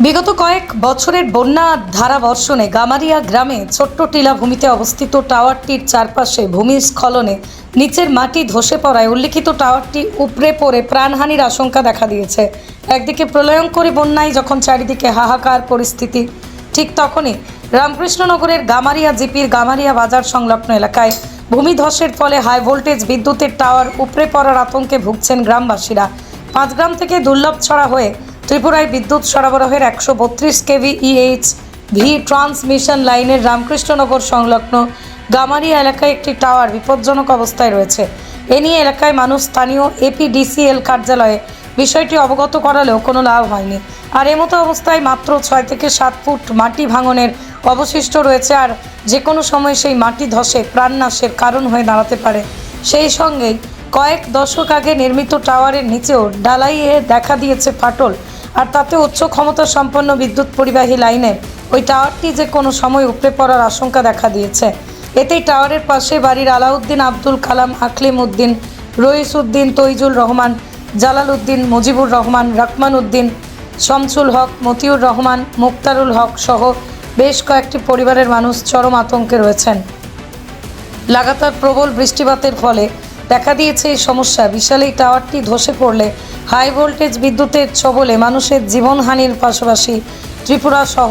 বিগত কয়েক বছরের বন্যা ধারাবর্ষণে গামারিয়া গ্রামে ছোট্ট টিলা ভূমিতে অবস্থিত টাওয়ারটির চারপাশে ভূমিস্খলনে নিচের মাটি ধসে পড়ায় উল্লিখিত টাওয়ারটি উপড়ে পড়ে প্রাণহানির আশঙ্কা দেখা দিয়েছে। একদিকে প্রলয়ঙ্করী বন্যায় যখন চারিদিকে হাহাকার পরিস্থিতি, ঠিক তখনই রামকৃষ্ণনগরের গামারিয়া জিপির গামারিয়া বাজার সংলগ্ন এলাকায় ভূমিধসের ফলে হাই ভোল্টেজ বিদ্যুতের টাওয়ার উপড়ে পড়ার আতঙ্কে ভুগছেন গ্রামবাসীরা। পাঁচগ্রাম থেকে দুর্লভ ছড়া হয়ে ত্রিপুরায় বিদ্যুৎ সরবরাহের একশো বত্রিশ কেভি ইএইচ ভি ট্রান্সমিশন লাইনের রামকৃষ্ণনগর সংলগ্ন গামারিয়া এলাকায় একটি টাওয়ার বিপজ্জনক অবস্থায় রয়েছে। এ নিয়ে এলাকায় মানুষ স্থানীয় এপিডিসিএল কার্যালয়ে বিষয়টি অবগত করালেও কোনো লাভ হয়নি। আর এমতো অবস্থায় মাত্র ছয় থেকে সাত ফুট মাটি ভাঙনের অবশিষ্ট রয়েছে আর যে কোনো সময় সেই মাটি ধসে প্রাণনাশের কারণ হয়ে দাঁড়াতে পারে। সেই সঙ্গেই কয়েক দশক আগে নির্মিত টাওয়ারের নিচেও ডালাইয়ে দেখা দিয়েছে ফাটল। আর তাতে উচ্চ ক্ষমতা সম্পন্ন বিদ্যুৎ পরিবাহী লাইনে ওই টাওয়ারটি যে কোনো সময় উপড়ে পড়ার আশঙ্কা দেখা দিয়েছে। এতেই টাওয়ারের পাশে বাড়ির আলাউদ্দিন আব্দুল কালাম, আকলিম উদ্দিন, রইস উদ্দিন, তৈজুল রহমান, জালাল উদ্দিন, মুজিবুর রহমান রহমান উদ্দিন, শমসুল হক, মতিউর রহমান, মুক্তারুল হক সহ বেশ কয়েকটি পরিবারের মানুষ চরম আতঙ্কে রয়েছেন। লাগাতার প্রবল বৃষ্টিপাতের ফলে দেখা দিয়েছে এই সমস্যা। বিশাল এই টাওয়ারটি ধসে পড়লে হাই ভোল্টেজ বিদ্যুতের ছবলে মানুষের জীবনহানির পাশাপাশি ত্রিপুরা সহ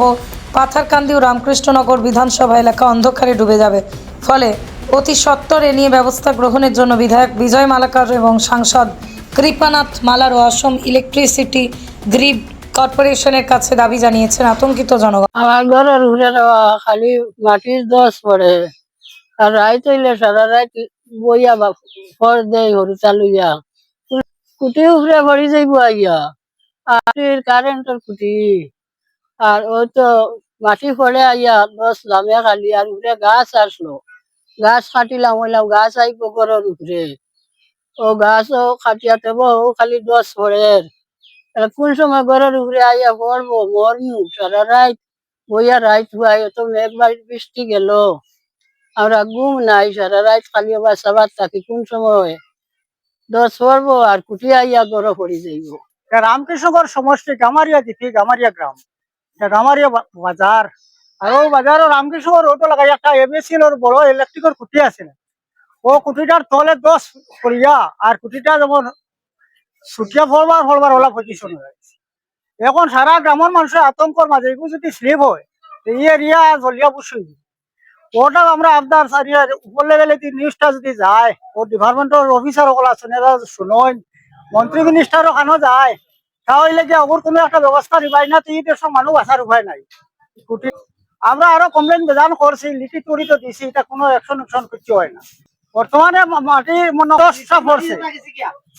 পাথারকান্দি ও রামকৃষ্ণনগর বিধানসভা এলাকা অন্ধকারে ডুবে যাবে। ফলে অতি সত্বর এ নিয়ে ব্যবস্থা গ্রহণের জন্য বিধায়ক বিজয় মালাকার এবং সাংসদ কৃপানাথ মালার ও অসম ইলেকট্রিসিটি গ্রিড কর্পোরেশনের কাছে দাবি জানিয়েছেন আতঙ্কিত জনগণ। আমার ঘরের ঘুরে খালি মাটির দশ পড়ে। আর রাইত সারা বইয়া বা ফর দেয় হরু চালুইয়া কুটি উপরে ভরি যাইব আইয়া। আর কারেন্টের কুটি। আর ওই তো মাটি পড়ে আইয়া দশ লামে খালি আর উপরে গাছ আসলো গাছ কাটিলাম হইলাম গাছ আইব ঘরের উপরে ও গাছও কাটিয়াতে বহু খালি দশ তাহলে কোন সময় ঘরের উপরে আইয়া পড়ব মরমু সারা রাত বইয়া রাত হুয়াই তো মেঘ বৃষ্টি গেল। আমরা ঘুম নাই, সারা রাত খালি আবার সাবার থাকি, কোন সময়? দশ পড়ব আর কুটি আইয়া গড় পড়ি যাইব। এটা রামকৃষ্ণগর সমষ্টি গামারিয়া জিপি গামারিয়া গ্রাম। গামারিয়া বাজার। আর ও বাজারও রামকৃষ্ণগর ওটো লাগাই একটা এবিএসিল ওর বড় ইলেকট্রিকের কুটি আছে। ও কুটিটার তলে দশ করিয়া, আর কুটিটা যেমন ছুটিয়া ফলবার ফলবার ওলা পজিশন হয়েছে এখন সারা গ্রামের মানুষের আতঙ্কর মাঝে এগুলো যদি স্লিপ হয় এই এরিয়া জলিয়া বসে ওটা আমরা আপনার সারিয়া উপর লেভেলে নিউজটা যদি যায়, ও ডিপার্টমেন্টের অফিসার সকল আছেন এরা শুনেন, মন্ত্রী মিনিস্টার ওখানেও যায়? তাহলে কি ওর কোনো একটা ব্যবস্থা নিবাই না? তো এই দেশের মানুষ আসার উপায় নাই। আমরা আরও কমপ্লেন বেজান করছি লিখিত তুড়ি তো দিছি, এটা কোনো অ্যাকশন অ্যাকশন কিছু হয় না। বর্তমানে মাটি মনে দশটা পড়ছে।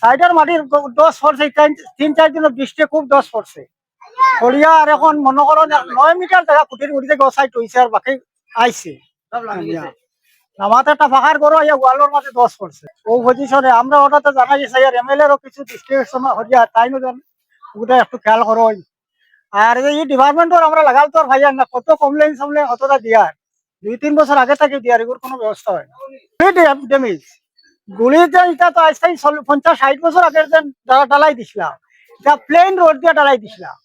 সাইডের মাটির দশ পড়ছে, তিন- চার দিন বৃষ্টি খুব দশ পড়ছে। পড়িয়া আর এখন মনে করো নয় মিটার জায়গা কুটির উড়িতে গোসাইট হয়েছে আর বাকি আইছে। আমাদের ফাঁকার করো ইয়া ওয়ালোর মাঝে দশ পড়ছে। ও পজিশনে আমরা ওটাতে জানাই এমএলএ এরও কিছু হরিয়া জান? ওটা একটু খেয়াল করো আর এই ডিপার্টমেন্টর আমরা লাগাল তো আর ভাইয়ার না কত কমপ্লেন সামলেন অতটা দিয়ার। দুই তিন বছর আগে থেকে দিয়ার এগুলোর কোনো ব্যবস্থা হয় না। ড্যামেজ গুলি যে এটা তো আজ পঞ্চাশ ষাট বছর আগের যে ডালা ডালাই দিছিলাম এটা প্লেন রোড দিয়ে ডালাই দিছিলাম।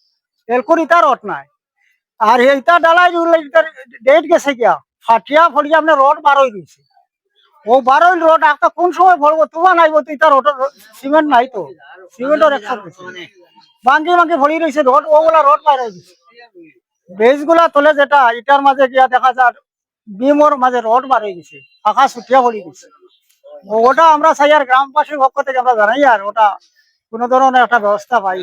এলকুর ইটা রড নাই। আর এইটা ডালাই ডেট গেছে গিয়া ফাটিয়া ফটিয়া আপনার রড বার হয়ে গেছে ও বার হইল রড একটা কোন সময় ভরবো? তোমার নাইব তো ইটা রড সিমেন্ট নাই তো। সিমেন্টের একশো বাঙ্গি বাঙ্গি ভরি রয়েছে রড, ওগুলা রড বার হয়ে গেছে বেজগুলা তোলে যেটা, ইটার মাঝে গিয়া দেখা যায়, বিমর মাঝে রড বার গেছে। ফাঁকা ছুটিয়া পড়ে গেছে। ওটা আমরা চাই আর গ্রামবাসীর পক্ষ থেকে আমরা জানাই আর ওটা কোনো ধরনের একটা ব্যবস্থা পাই।